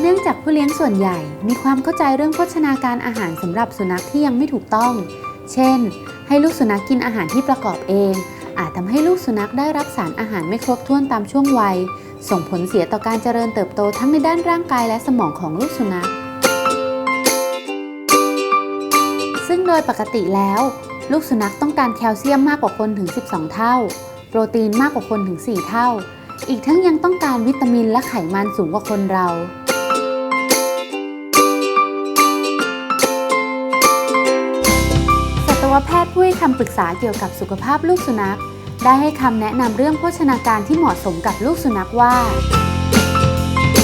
เนื่องจากผู้เลี้ยงส่วนใหญ่มีความเข้าใจเรื่องโภชนาการอาหารสำหรับสุนัขที่ยังไม่ถูกต้อง เช่น ให้ลูกสุนัขกินอาหารที่ประกอบเอง อาจทำให้ลูกสุนัขได้รับสารอาหารไม่ครบถ้วนตามช่วงวัย ส่งผลเสียต่อการเจริญเติบโตทั้งในด้านร่างกายและสมองของลูกสุนัข ซึ่งโดยปกติแล้ว ลูกสุนัขต้องการแคลเซียมมากกว่าคนถึง 12 เท่า โปรตีนมากกว่าคนถึง 4 เท่า อีกทั้งยังต้องการวิตามินและไขมันสูงกว่าคนเรา แพทย์ผู้ให้คำปรึกษาเกี่ยวกับสุขภาพลูกสุนัข ได้ให้คำแนะนำเรื่องโภชนาการที่เหมาะสมกับลูกสุนัขว่า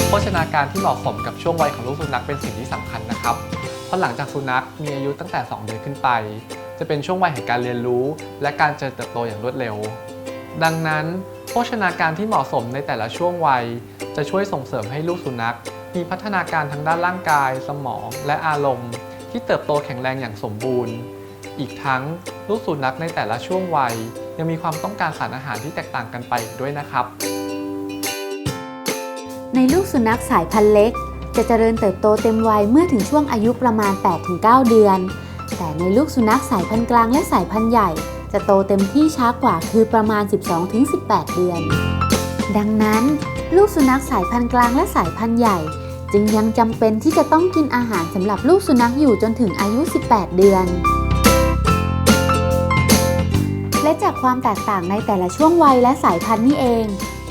โภชนาการที่เหมาะสมกับช่วงวัยของลูกสุนัขเป็นสิ่งที่สำคัญนะครับ เพราะหลังจากสุนัขมีอายุตั้งแต่ 2 เดือนขึ้นไป จะเป็นช่วงวัยแห่งการเรียนรู้ และการเจริญเติบโตอย่างรวดเร็ว ดังนั้น โภชนาการที่เหมาะสมในแต่ละช่วงวัย จะช่วยส่งเสริมให้ลูกสุนัข มีพัฒนาการทางด้านร่างกาย สมอง และอารมณ์ ที่เติบโตแข็งแรงอย่างสมบูรณ์ อีกทั้งลูกสุนัขในแต่ละช่วงวัย ยังมีความต้องการสารอาหารที่แตกต่างกันไปอีกด้วยนะครับ ในลูกสุนัขสายพันธุ์เล็ก จะเจริญเติบโตเต็มวัยเมื่อถึงช่วงอายุประมาณ 8-9 เดือน แต่ในลูกสุนัขสายพันธุ์กลางและสายพันธุ์ใหญ่ จะโตเต็มที่ช้ากว่าคือประมาณ 12-18 เดือน ดังนั้น ลูกสุนัขสายพันธุ์กลางและสายพันธุ์ใหญ่จึงยังจำเป็นที่จะต้องกินอาหารสำหรับลูกสุนัขอยู่จนถึงอายุ 18 เดือน และจากความแตกต่างในแต่ละช่วงวัยและสายพันธุ์นี่เอง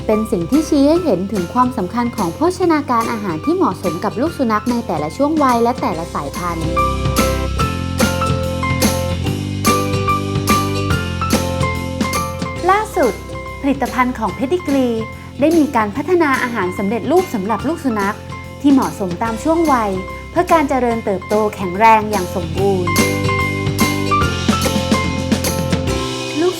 เป็นสิ่งที่ชี้ให้เห็นถึงความสำคัญของโภชนาการอาหารที่เหมาะสมกับลูกสุนัขในแต่ละช่วงวัยและแต่ละสายพันธุ์ล่าสุด ผลิตภัณฑ์ของเพดิกรีได้มีการพัฒนาอาหารสำเร็จรูปสำหรับลูกสุนัข ที่เหมาะสมตามช่วงวัย เพื่อการเจริญเติบโตแข็งแรงอย่างสมบูรณ์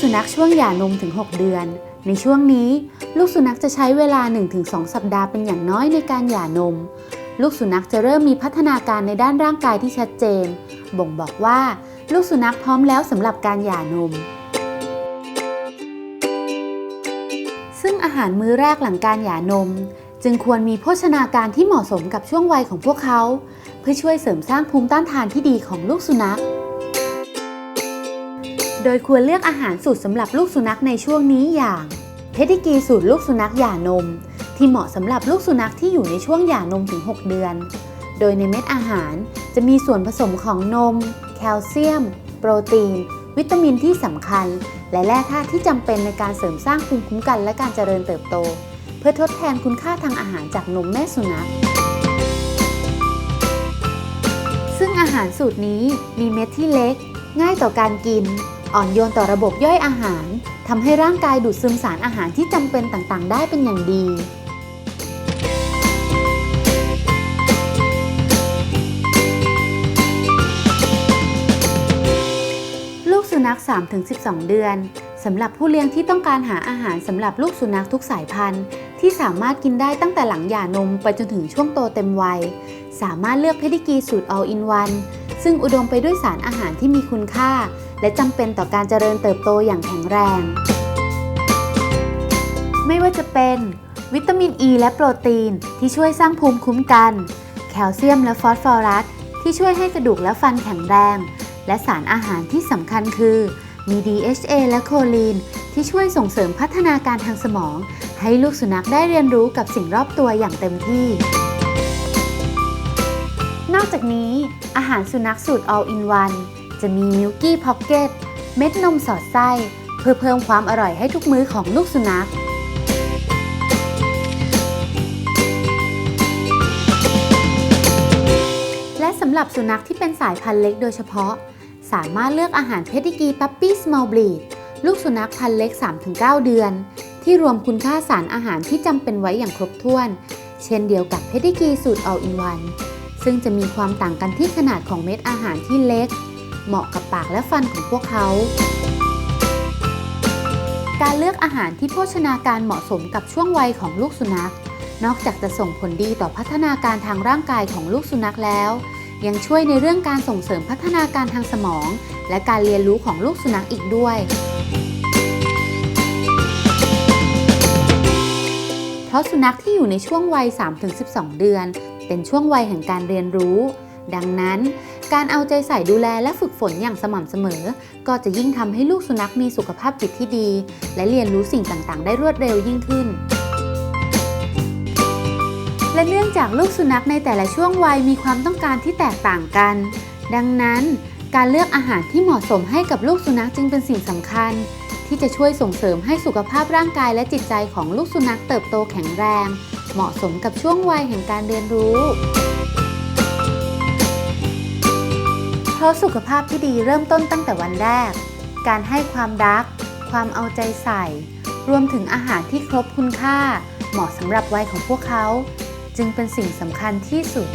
สุนัขช่วงหย่านมถึง 6 เดือน ในช่วงนี้ ลูกสุนัขจะใช้เวลา 1-2 สัปดาห์เป็นอย่างน้อยในการหย่านม ลูกสุนัขจะเริ่มมีพัฒนาการในด้านร่างกายที่ชัดเจน บ่งบอกว่าลูกสุนัขพร้อมแล้วสำหรับการหย่านม ซึ่งอาหารมื้อแรกหลังการหย่านม จึงควรมีโภชนาการที่เหมาะสมกับช่วงวัยของพวกเขา เพื่อช่วยเสริมสร้างภูมิต้านทานที่ดีของลูกสุนัข โดยควรเลือกอาหารสูตรสำหรับลูกสุนัขในช่วงนี้อย่างเพดิกีสูตรลูกสุนัขหย่านม ที่เหมาะสำหรับลูกสุนัขที่อยู่ในช่วงหย่านมถึง 6 เดือน โดยในเม็ดอาหารจะมีส่วนผสมของนม แคลเซียม โปรตีน วิตามินที่สำคัญ และแร่ธาตุที่จำเป็นในการเสริมสร้างภูมิคุ้มกันและการเจริญเติบโต เพื่อทดแทนคุณค่าทางอาหารจากนมแม่สุนัขซึ่งอาหารสูตรนี้มีเม็ดที่เล็ก ง่ายต่อการกินอ่อนโยนต่อระบบย่อยอาหารทำให้ร่างกายดูดซึมสารอาหารที่จำเป็นต่างๆ ได้เป็นอย่างดี ลูกสุนัข 3-12 เดือนสำหรับผู้เลี้ยงที่ต้องการหาอาหารสำหรับลูกสุนัขทุกสายพันธุ์ ที่สามารถกินได้ตั้งแต่หลังหย่านมไปจนถึงช่วงโตเต็มวัย สามารถเลือกเพดิกีสูตร all in one ซึ่งอุดมไปด้วยสารอาหารที่มีคุณค่า และจำเป็นต่อการเจริญเติบโตอย่างแข็งแรง ไม่ว่าจะเป็น วิตามินอ e ีและโปรตีนที่ช่วยสร้างภูมิคุ้มกัน แคลเซียมและฟอสฟอรัสที่ช่วยให้กระดูกและฟันแข็งแรง และสารอาหารที่สำคัญคือมี DHA และโคลีน ที่ช่วยส่งเสริมพัฒนาการทางสมอง ให้ลูกสุนัขได้เรียนรู้กับสิ่งรอบตัวอย่างเต็มที่ นอกจากนี้ อาหารสุนัขสูตร all in one จะมี Milky Pocket เม็ดนมสอดไส้ เพื่อเพิ่มความอร่อยให้ทุกมื้อของลูกสุนัขและสำหรับสุนัขที่เป็นสายพันธุ์เล็กโดยเฉพาะ สามารถเลือกอาหารเพดิกีปั๊ปปี้สมอลบลีดลูกสุนัขพันธุ์เล็ก 3-9 เดือน ที่รวมคุณค่าสารอาหารที่จำเป็นไว้อย่างครบถ้วน เช่นเดียวกับเพดิกีสูตร all in one ซึ่งจะมีความต่างกันที่ขนาดของเม็ดอาหารที่เล็ก เหมาะกับปากและฟันของพวกเขา การเลือกอาหารที่โภชนาการเหมาะสมกับช่วงวัยของลูกสุนัข นอกจากจะส่งผลดีต่อพัฒนาการทางร่างกายของลูกสุนัขแล้ว ยังช่วยในเรื่องการส่งเสริมพัฒนาการทางสมอง และการเรียนรู้ของลูกสุนัขอีกด้วยเพราะสุนัขที่อยู่ในช่วงวัย 3-12 เดือน เป็นช่วงวัยแห่งการเรียนรู้ ดังนั้น การเอาใจใส่ดูแลและฝึกฝนอย่างสม่ำเสมอ ก็จะยิ่งทำให้ลูกสุนัขมีสุขภาพจิตที่ดี และเรียนรู้สิ่งต่างๆ ได้รวดเร็วยิ่งขึ้น และเนื่องจากลูกสุนัขในแต่ละช่วงวัยมีความต้องการที่แตกต่างกัน ดังนั้น การเลือกอาหารที่เหมาะสมให้กับลูกสุนัขจึงเป็นสิ่งสำคัญ ที่จะช่วยส่งเสริมให้สุขภาพร่างกายและจิตใจของลูกสุนัขเติบโตแข็งแรง เหมาะสมกับช่วงวัยแห่งการเรียนรู้ ราะสุขภาพที่ดีเริ่มต้นตั้งแต่วันแรก การให้ความรัก ความเอาใจใส่ รวมถึงอาหารที่ครบคุณค่า เหมาะสำหรับวัยของพวกเขา จึงเป็นสิ่งสำคัญที่สุด